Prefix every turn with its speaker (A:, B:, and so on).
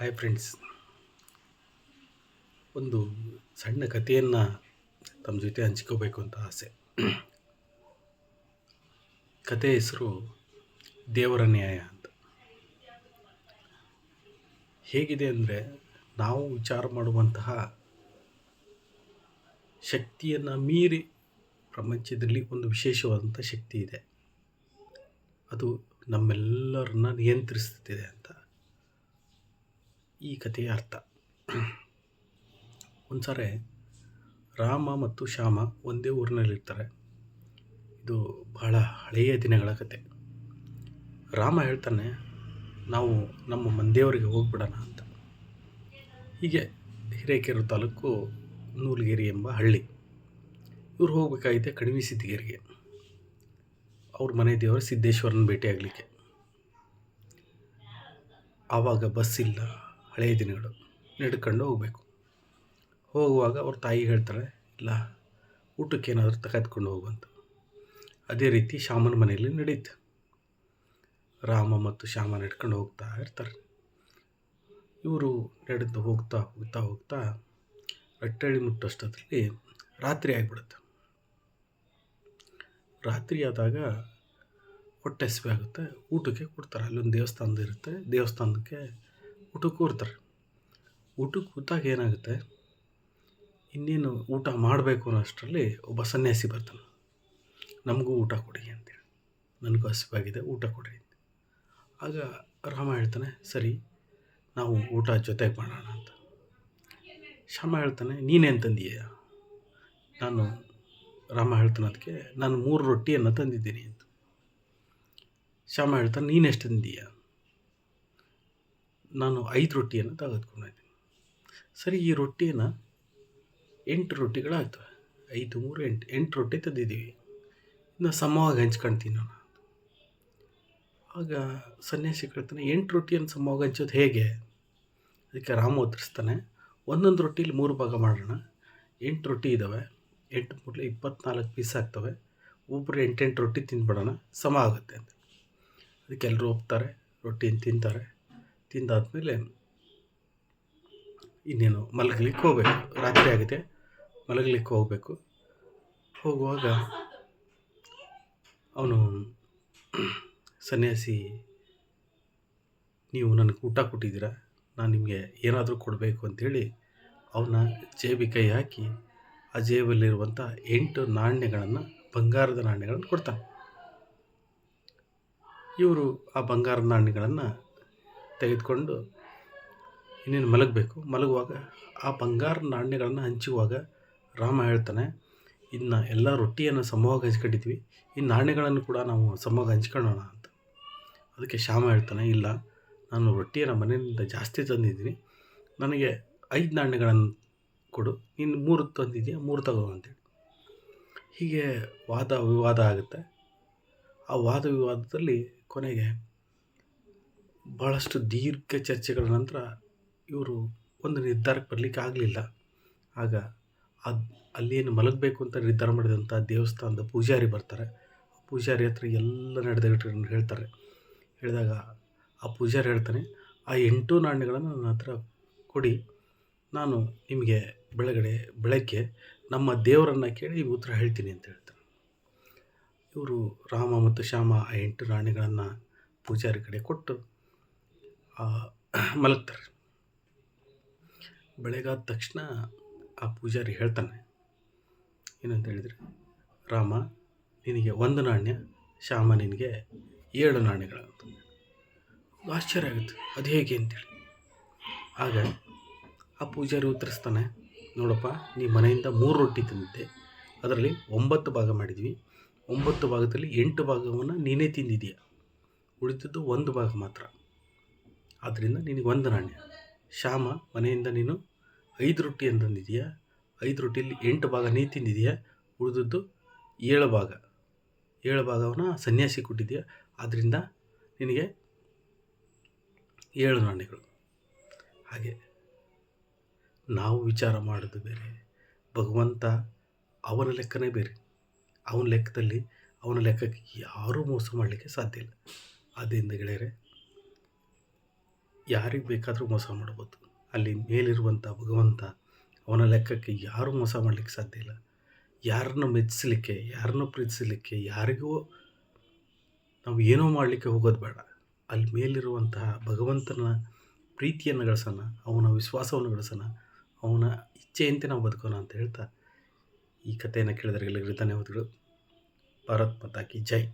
A: Hi friends ಒಂದು ಸಣ್ಣ ಕಥೆಯನ್ನು ತಮ್ಮ ಜೊತೆ ಹಂಚ್ಕೋಬೇಕು ಅಂತ ಆಸೆ. ಕತೆ ಹೆಸರು ದೇವರ ನ್ಯಾಯ ಅಂತ. ಹೇಗಿದೆ ಅಂದರೆ ನಾವು ವಿಚಾರ ಮಾಡುವಂತಹ ಶಕ್ತಿಯನ್ನು ಮೀರಿ ಪ್ರಪಂಚದಲ್ಲಿ ಒಂದು ವಿಶೇಷವಾದಂಥ ಶಕ್ತಿ ಇದೆ. ಅದು ನಮ್ಮೆಲ್ಲರನ್ನ ನಿಯಂತ್ರಿಸುತ್ತಿದೆ ಅಂತ. ಈ ಕಥೆಯ ಅರ್ಥ. ಒಂದು ರಾಮ ಮತ್ತು ಶ್ಯಾಮ ಒಂದೇ ಊರಿನಲ್ಲಿರ್ತಾರೆ. ಇದು ಬಹಳ ಹಳೆಯ ದಿನಗಳ ಕತೆ. ರಾಮ ಹೇಳ್ತಾನೆ, ನಾವು ನಮ್ಮ ಮಂದೆಯವರಿಗೆ ಹೋಗ್ಬಿಡೋಣ ಅಂತ. ಹೀಗೆ ಹಿರೇಕೆರೆ ತಾಲೂಕು ನೂಲ್ಗೇರಿ ಎಂಬ ಹಳ್ಳಿ. ಇವ್ರು ಹೋಗ್ಬೇಕಾಗಿದೆ ಕಡಿಮೆ ಸಿದ್ಧಗಿರಿಗೆ. ಅವ್ರ ಮನೆ ದೇವರು ಸಿದ್ದೇಶ್ವರನ ಭೇಟಿಯಾಗಲಿಕ್ಕೆ. ಆವಾಗ ಬಸ್ ಇಲ್ಲ ಹಳೆಯ ದಿನಗಳು ನಡ್ಕೊಂಡು ಹೋಗಬೇಕು. ಹೋಗುವಾಗ ಅವ್ರ ತಾಯಿ ಹೇಳ್ತಾರೆ, ಇಲ್ಲ, ಊಟಕ್ಕೆ ಏನಾದರೂ ತೆಗೆದುಕೊಂಡು ಹೋಗುವಂತ ಅದೇ ರೀತಿ ಶ್ಯಾಮನ ಮನೆಯಲ್ಲಿ ನಡೀತು. ರಾಮ ಮತ್ತು ಶ್ಯಾಮ ನಡ್ಕೊಂಡು ಹೋಗ್ತಾ ಇರ್ತಾರೆ. ಇವರು ನಡೆದು ಹೋಗ್ತಾ ಹೋಗ್ತಾ ಹೋಗ್ತಾ ರಟ್ಟಳ್ಳಿ ಮುಟ್ಟಷ್ಟದಲ್ಲಿ ರಾತ್ರಿ ಆಗಿಬಿಡುತ್ತೆ. ರಾತ್ರಿ ಆದಾಗ ಹೊಟ್ಟೆ ಹಸಿವೆ ಆಗುತ್ತೆ ಊಟಕ್ಕೆ ಕೊಡ್ತಾರೆ. ಅಲ್ಲೊಂದು ದೇವಸ್ಥಾನದ ಇರುತ್ತೆ ದೇವಸ್ಥಾನಕ್ಕೆ ಊಟಕ್ಕೆ ಕೂರ್ತಾರೆ ಊಟಕ್ಕೆ ಕೂತಾಗ ಏನಾಗುತ್ತೆ? ಇನ್ನೇನು ಊಟ ಮಾಡಬೇಕು ಅನ್ನೋ ಅಷ್ಟರಲ್ಲಿ ಒಬ್ಬ ಸನ್ಯಾಸಿ ಬರ್ತಾನೆ. ನಮಗೂ ಊಟ ಕೊಡಿ ಅಂತೇಳಿ. ನನಗೂ ಹಸಿವಾಗಿದೆ, ಊಟ ಕೊಡಿ ಅಂತ. ಆಗ ರಾಮ ಹೇಳ್ತಾನೆ, ಸರಿ, ನಾವು ಊಟ ಜೊತೆಗೆ ಮಾಡೋಣ ಅಂತ. ಶ್ಯಾಮ ಹೇಳ್ತಾನೆ, ನೀನೇನು ತಂದೀಯ? ನಾನು, ರಾಮ ಹೇಳ್ತಾನೆ ಅದಕ್ಕೆ, ನಾನು ಮೂರು ರೊಟ್ಟಿಯನ್ನು ತಂದಿದ್ದೀನಿ ಅಂತ. ಶ್ಯಾಮ ಹೇಳ್ತಾನೆ ನೀನೆಷ್ಟು ತಂದೀಯ? ನಾನು ಐದು ರೊಟ್ಟಿಯನ್ನು ತೆಗೆದುಕೊಂಡಿದ್ದೀನಿ. ಸರಿ, ಈ ರೊಟ್ಟಿಯನ್ನು ಎಂಟು ರೊಟ್ಟಿಗಳಾಯ್ತು ಐದು, ಮೂರು, ಎಂಟು ಎಂಟು ರೊಟ್ಟಿ ತಂದಿದ್ದೀವಿ ಇನ್ನು ಸಮವಾಗಿ ಹಂಚ್ಕೊಳ್ತೀನಿ ನಾನು. ಆಗ ಸನ್ಯಾಸಿ ಕೇಳ್ತಾನೆ ಎಂಟು ರೊಟ್ಟಿಯನ್ನು ಸಮವಾಗಿ ಹಂಚೋದು ಹೇಗೆ? ಅದಕ್ಕೆ ರಾಮ ಉತ್ತರಿಸ್ತಾನೆ, ಒಂದೊಂದು ರೊಟ್ಟಿಲಿ ಮೂರು ಭಾಗ ಮಾಡೋಣ. ಎಂಟು ರೊಟ್ಟಿ ಇದ್ದಾವೆ ಎಂಟು ಮೂರಲೆ ಇಪ್ಪತ್ನಾಲ್ಕು ಪೀಸ್ ಆಗ್ತವೆ. ಒಬ್ಬರು ಎಂಟೆಂಟು ರೊಟ್ಟಿ ತಿಂದ್ಬಿಡೋಣ ಸಮ ಆಗುತ್ತೆ ಅಂತ. ಅದಕ್ಕೆ ಎಲ್ಲರೂ ಒಪ್ತಾರೆ, ರೊಟ್ಟಿಯನ್ನು ತಿಂತಾರೆ. ತಿಂದಾದ್ಮೇಲೆ ಇನ್ನೇನು ಮಲಗಲಿಕ್ಕೆ ಹೋಗಬೇಕು. ರಾತ್ರಿ ಆಗಿದೆ ಮಲಗಲಿಕ್ಕೆ ಹೋಗಬೇಕು. ಹೋಗುವಾಗ ಅವನು ಸನ್ಯಾಸಿ, ನೀವು ನನಗೆ ಊಟ ಕೊಟ್ಟಿದ್ದೀರಾ? ನಾನು ನಿಮಗೆ ಏನಾದರೂ ಕೊಡಬೇಕು ಅಂಥೇಳಿ ಅವನ ಜೇಬಿಗೆ ಕೈ ಹಾಕಿ ಆ ಜೇಬಲ್ಲಿರುವಂಥ ಎಂಟು ನಾಣ್ಯಗಳನ್ನು, ಬಂಗಾರದ ನಾಣ್ಯಗಳನ್ನು ಕೊಡ್ತಾನೆ. ಇವರು ಆ ಬಂಗಾರದ ನಾಣ್ಯಗಳನ್ನು ತೆಗೆದುಕೊಂಡು ಇನ್ನೇನು ಮಲಗಬೇಕು? ಮಲಗುವಾಗ ಆ ಬಂಗಾರ ನಾಣ್ಯಗಳನ್ನು ಹಂಚುವಾಗ ರಾಮ ಹೇಳ್ತಾನೆ, ಇನ್ನು ಎಲ್ಲ ರೊಟ್ಟಿಯನ್ನು ಸಮವಾಗಿ ಹಂಚ್ಕೊಂಡಿದ್ವಿ, ಈ ನಾಣ್ಯಗಳನ್ನು ಕೂಡ ನಾವು ಸಮವಾಗಿ ಹಂಚ್ಕೊಳ್ಳೋಣ ಅಂತ. ಅದಕ್ಕೆ ಶ್ಯಾಮ ಹೇಳ್ತಾನೆ, ಇಲ್ಲ, ನಾನು ರೊಟ್ಟಿಯನ್ನು ಮನೆಯಿಂದ ಜಾಸ್ತಿ ತಂದಿದ್ದೀನಿ, ನನಗೆ ಐದು ನಾಣ್ಯಗಳನ್ನು ಕೊಡು, ನೀನು ಮೂರು ತಂದಿದ್ದೀಯ ಮೂರು ತಗೋ ಅಂತೇಳಿ. ಹೀಗೆ ವಾದ ವಿವಾದ ಆಗುತ್ತೆ. ಆ ವಾದ ವಿವಾದದಲ್ಲಿ ಕೊನೆಗೆ ಭಾಳಷ್ಟು ದೀರ್ಘ ಚರ್ಚೆಗಳ ನಂತರ ಇವರು ಒಂದು ನಿರ್ಧಾರಕ್ಕೆ ಬರಲಿಕ್ಕೆ ಆಗಲಿಲ್ಲ. ಆಗ ಅದು ಏನು ಮಲಗಬೇಕು ಅಂತ ನಿರ್ಧಾರ ಮಾಡಿದಂಥ ದೇವಸ್ಥಾನದ ಪೂಜಾರಿ ಬರ್ತಾರೆ. ಪೂಜಾರಿ ಹತ್ರ ಎಲ್ಲ ನಡೆದ ಹೇಳ್ತಾರೆ. ಹೇಳಿದಾಗ ಆ ಪೂಜಾರಿ ಹೇಳ್ತಾನೆ, ಆ ಎಂಟು ನಾಣ್ಯಗಳನ್ನು ನನ್ನ ಹತ್ರ ಕೊಡಿ. ನಾನು ನಿಮಗೆ ಬೆಳಗಡೆ, ಬೆಳಗ್ಗೆ ನಮ್ಮ ದೇವರನ್ನು ಕೇಳಿ ಉತ್ತರ ಹೇಳ್ತೀನಿ ಅಂತ ಹೇಳ್ತಾರೆ ಇವರು ರಾಮ ಮತ್ತು ಶ್ಯಾಮ ಆ ಎಂಟು ನಾಣ್ಯಗಳನ್ನು ಪೂಜಾರಿ ಕಡೆ ಕೊಟ್ಟು ಮಲಗ್ತಾರೆ. ಬೆಳಗಾದ ತಕ್ಷಣ ಆ ಪೂಜಾರಿ ಹೇಳ್ತಾನೆ ಏನಂತ ಹೇಳಿದರೆ, ರಾಮ, ನಿನಗೆ ಒಂದು ನಾಣ್ಯ, ಶ್ಯಾಮ ನಿನಗೆ ಏಳು ನಾಣ್ಯಗಳಂತ ಆಶ್ಚರ್ಯ ಆಗುತ್ತೆ, ಅದು ಹೇಗೆ ಅಂತೇಳಿ. ಆಗ ಆ ಪೂಜಾರಿ ಉತ್ತರಿಸ್ತಾನೆ, ನೋಡಪ್ಪ, ನೀ ಮನೆಯಿಂದ ಮೂರು ರೊಟ್ಟಿ ತಿಂದಿದ್ದೆ, ಅದರಲ್ಲಿ ಒಂಬತ್ತು ಭಾಗ ಮಾಡಿದ್ವಿ. ಒಂಬತ್ತು ಭಾಗದಲ್ಲಿ ಎಂಟು ಭಾಗವನ್ನು ನೀನೇ ತಿಂದಿದೀಯ ಉಳಿದದ್ದು ಒಂದು ಭಾಗ ಮಾತ್ರ. ಆದ್ದರಿಂದ ನಿನಗೆ ಒಂದು ನಾಣ್ಯ ಶ್ಯಾಮ, ಮನೆಯಿಂದ ನೀನು ಐದು ರೊಟ್ಟಿ ಅಂತಂದಿದೆಯಾ ಐದು ರೊಟ್ಟಿಯಲ್ಲಿ ಎಂಟು ಭಾಗ ನೀ ತಿಂದಿದೆಯಾ? ಉಳಿದದ್ದು ಏಳು ಭಾಗ. ಏಳು ಭಾಗವನ್ನು ಸನ್ಯಾಸಿ ಕೊಟ್ಟಿದೆಯಾ? ಆದ್ದರಿಂದ ನಿನಗೆ ಏಳು ನಾಣ್ಯಗಳು. ಹಾಗೆ ನಾವು ವಿಚಾರ ಮಾಡೋದು ಬೇರೆ. ಭಗವಂತ ಅವನ ಲೆಕ್ಕನೇ ಬೇರೆ. ಅವನ ಲೆಕ್ಕದಲ್ಲಿ ಅವನ ಲೆಕ್ಕಕ್ಕೆ ಯಾರೂ ಮೋಸ ಮಾಡಲಿಕ್ಕೆ ಸಾಧ್ಯ ಇಲ್ಲ. ಆದ್ದರಿಂದ ಗೆಳೆಯರೆ ಯಾರಿಗೆ ಬೇಕಾದರೂ ಮೋಸ ಮಾಡ್ಬೋದು. ಅಲ್ಲಿ ಮೇಲಿರುವಂಥ ಭಗವಂತ ಅವನ ಲೆಕ್ಕಕ್ಕೆ ಯಾರೂ ಮೋಸ ಮಾಡಲಿಕ್ಕೆ ಸಾಧ್ಯ ಇಲ್ಲ. ಯಾರನ್ನ ಮೆಚ್ಚಿಸಲಿಕ್ಕೆ ಯಾರನ್ನೂ ಪ್ರೀತಿಸಲಿಕ್ಕೆ, ಯಾರಿಗೂ ನಾವು ಏನೋ ಮಾಡಲಿಕ್ಕೆ ಹೋಗೋದು ಬೇಡ. ಅಲ್ಲಿ ಮೇಲಿರುವಂತಹ ಭಗವಂತನ ಪ್ರೀತಿಯನ್ನು ಗಳಿಸೋಣ, ಅವನ ವಿಶ್ವಾಸವನ್ನು ಗಳಿಸೋಣ, ಅವನ ಇಚ್ಛೆಯಂತೆ ನಾವು ಬದುಕೋಣ ಅಂತ ಹೇಳ್ತಾ ಈ ಕಥೆಯನ್ನು ಕೇಳಿದ್ರೆ ಎಲ್ಲರಿಗೂ ಧನ್ಯವಾದಗಳು. ಭಾರತ್ ಮಾತಾ ಕಿ ಜೈ.